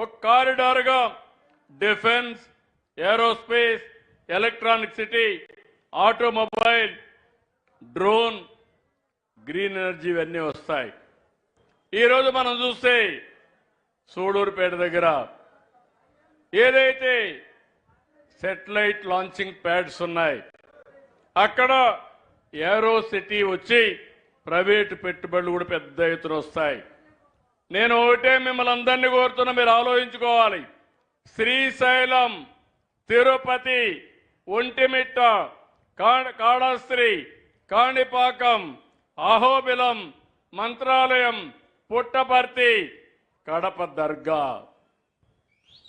ఒక కారిడార్గా defence aerospace electronic city automobile drone green energy ఇవన్నీ వస్తాయి. ఈరోజు మనం చూస్తే సూడూరుపేట దగ్గర ఏదైతే సెటిలైట్ లాంచింగ్ ప్యాడ్స్ ఉన్నాయి అక్కడ ఏరో సిటీ వచ్చి ప్రైవేటు పెట్టుబడులు కూడా పెద్ద ఎత్తున వస్తాయి. నేను ఒకటే మిమ్మల్ని అందరినీ కోరుతున్నా మీరు ఆలోచించుకోవాలి. శ్రీశైలం తిరుపతి ఒంటిమిట్ట కా- కాళహస్త్రి కాణిపాకం అహోబిలం మంత్రాలయం పుట్టపర్తి కడప దర్గా.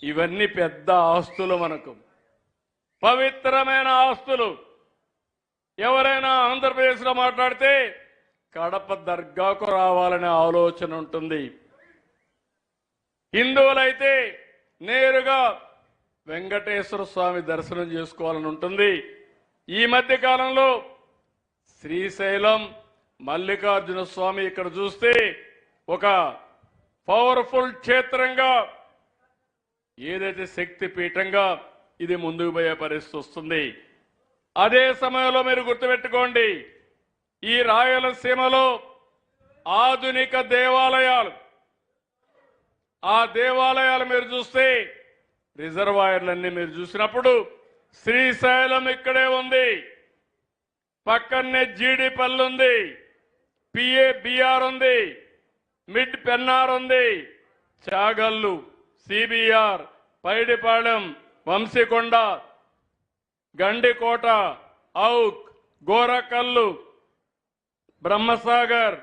ఇవన్నీ పెద్ద ఆస్తులు మనకు. పవిత్రమైన ఆస్తులు. ఎవరైనా ఆంధ్రప్రదేశ్లో మాట్లాడితే కడప దర్గాకు రావాలనే ఆలోచన ఉంటుంది. హిందువులైతే నేరుగా వెంకటేశ్వర స్వామి దర్శనం చేసుకోవాలని ఉంటుంది. ఈ మధ్య కాలంలో శ్రీశైలం మల్లికార్జున స్వామి ఇక్కడ చూస్తే ఒక పవర్ఫుల్ క్షేత్రంగా ఏదైతే శక్తి పీఠంగా ఇది ముందుకు పోయే పరిస్థితి వస్తుంది. అదే సమయంలో మీరు గుర్తుపెట్టుకోండి ఈ రాయలసీమలో ఆధునిక దేవాలయాలు ఆ దేవాలయాలు మీరు చూస్తే రిజర్వాయర్లన్నీ మీరు చూసినప్పుడు శ్రీశైలం ఇక్కడే ఉంది. పక్కనే జీడిపల్లి ఉంది. పిఏ బిఆర్ ఉంది. మిడ్ పెన్నార్ ఉంది. చాగల్లు సిబిఆర్ పైడిపాళెం వంశీకొండ గండికోట ఔక్ గోరకల్లు బ్రహ్మసాగర్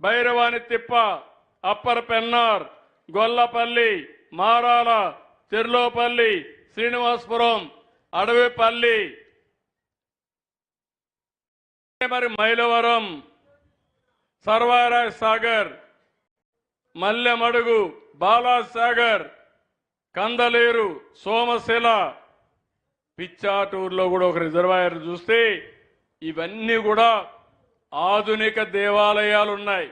భైరవాణి తిప్ప అప్పర్ పెన్నార్ గొల్లపల్లి మారాల చెర్లోపల్లి శ్రీనివాసపురం అడవిపల్లి మరి మైలవరం సర్వారాజ్ సాగర్ మల్లెమడుగు బాలాసాగర్ కందలేరు సోమశిల పిచ్చాటూరులో కూడా ఒక రిజర్వాయర్ చూస్తే ఇవన్నీ కూడా ఆధునిక దేవాలయాలు ఉన్నాయి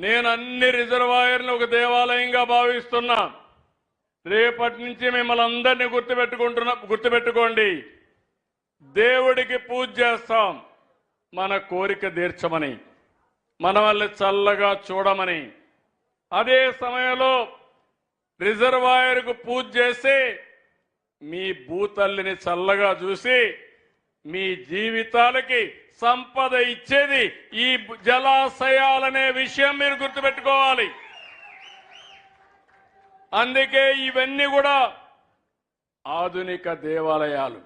నేను అన్ని రిజర్వాయర్లు ఒక దేవాలయంగా భావిస్తున్నా. రేపటి నుంచి మిమ్మల్ని అందరినీ గుర్తుపెట్టుకుంటున్నా గుర్తుపెట్టుకోండి. దేవుడికి పూజ చేస్తాం. మన కోరిక తీర్చమని మన వల్ల చల్లగా చూడమని. అదే సమయంలో రిజర్వాయర్కు పూజ చేసి మీ భూతల్లిని చల్లగా చూసి మీ జీవితాలకి సంపద ఇచ్చేది ఈ జలాశయాలనే విషయం మీరు గుర్తుపెట్టుకోవాలి. అందుకే ఇవన్నీ కూడా ఆధునిక దేవాలయాలు.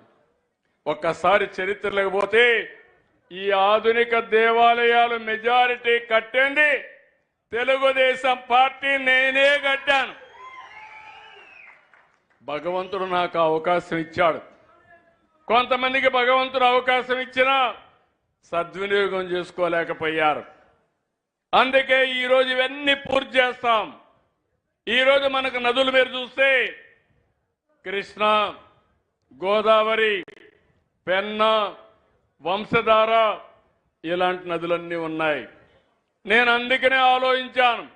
ఒక్కసారి చరిత్రలోకి పోతే ఈ ఆధునిక దేవాలయాలు మెజారిటీ కట్టింది తెలుగుదేశం పార్టీ నేనే కట్టాను. భగవంతుడు నాకు అవకాశం ఇచ్చాడు. కొంతమందికి భగవంతుడు అవకాశం ఇచ్చినా సద్వినియోగం చేసుకోలేకపోయారు. అందుకే ఈరోజు ఇవన్నీ పూర్తి చేస్తాం. ఈరోజు మనకు నదులు మీరు చూస్తే కృష్ణ గోదావరి పెన్న వంశధార ఇలాంటి నదులన్నీ ఉన్నాయి. నేను అందుకనే ఆలోచించాను.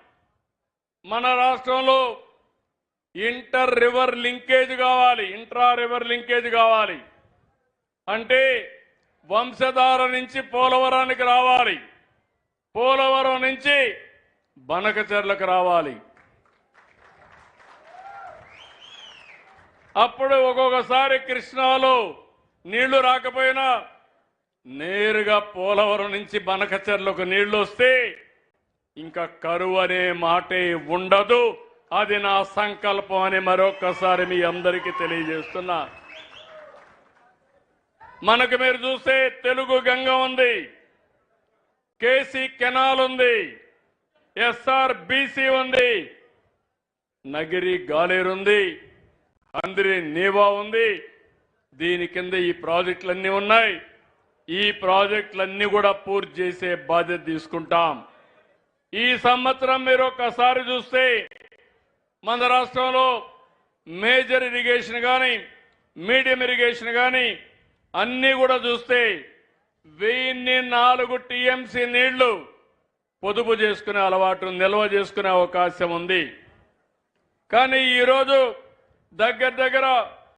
మన రాష్ట్రంలో ఇంటర్ రివర్ లింకేజ్ కావాలి ఇంట్రా రివర్ లింకేజ్ కావాలి. అంటే వంశధార నుంచి పోలవరానికి రావాలి. పోలవరం నుంచి బనకచెర్లకు రావాలి. అప్పుడు ఒక్కొక్కసారి కృష్ణాలో నీళ్ళు రాకపోయినా నేరుగా పోలవరం నుంచి బనకచెర్లకు నీళ్ళు వస్తే ఇంకా కరువు అనే మాటే ఉండదు. అది నా సంకల్పం అని మరొక్కసారి మీ అందరికీ తెలియజేస్తున్నా. మనకు మీరు చూస్తే తెలుగు గంగ ఉంది. కేసీ కెనాల్ ఉంది. ఎస్ఆర్ బీసీ ఉంది. నగిరి గాలేరు ఉంది. అందరి నీవా ఉంది. దీని కింద ఈ ప్రాజెక్టులన్నీ ఉన్నాయి. ఈ ప్రాజెక్టులన్నీ కూడా పూర్తి చేసే బాధ్యత తీసుకుంటాం. ఈ సంవత్సరం మీరు ఒకసారి చూస్తే మన రాష్ట్రంలో మేజర్ ఇరిగేషన్ కానీ మీడియం ఇరిగేషన్ కానీ అన్నీ కూడా చూస్తే వెయ్యిన్ని నాలుగు టీఎంసీ నీళ్ళు పొదుపు చేసుకునే అలవాటు నిల్వ చేసుకునే అవకాశం ఉంది. కానీ ఈరోజు దగ్గర దగ్గర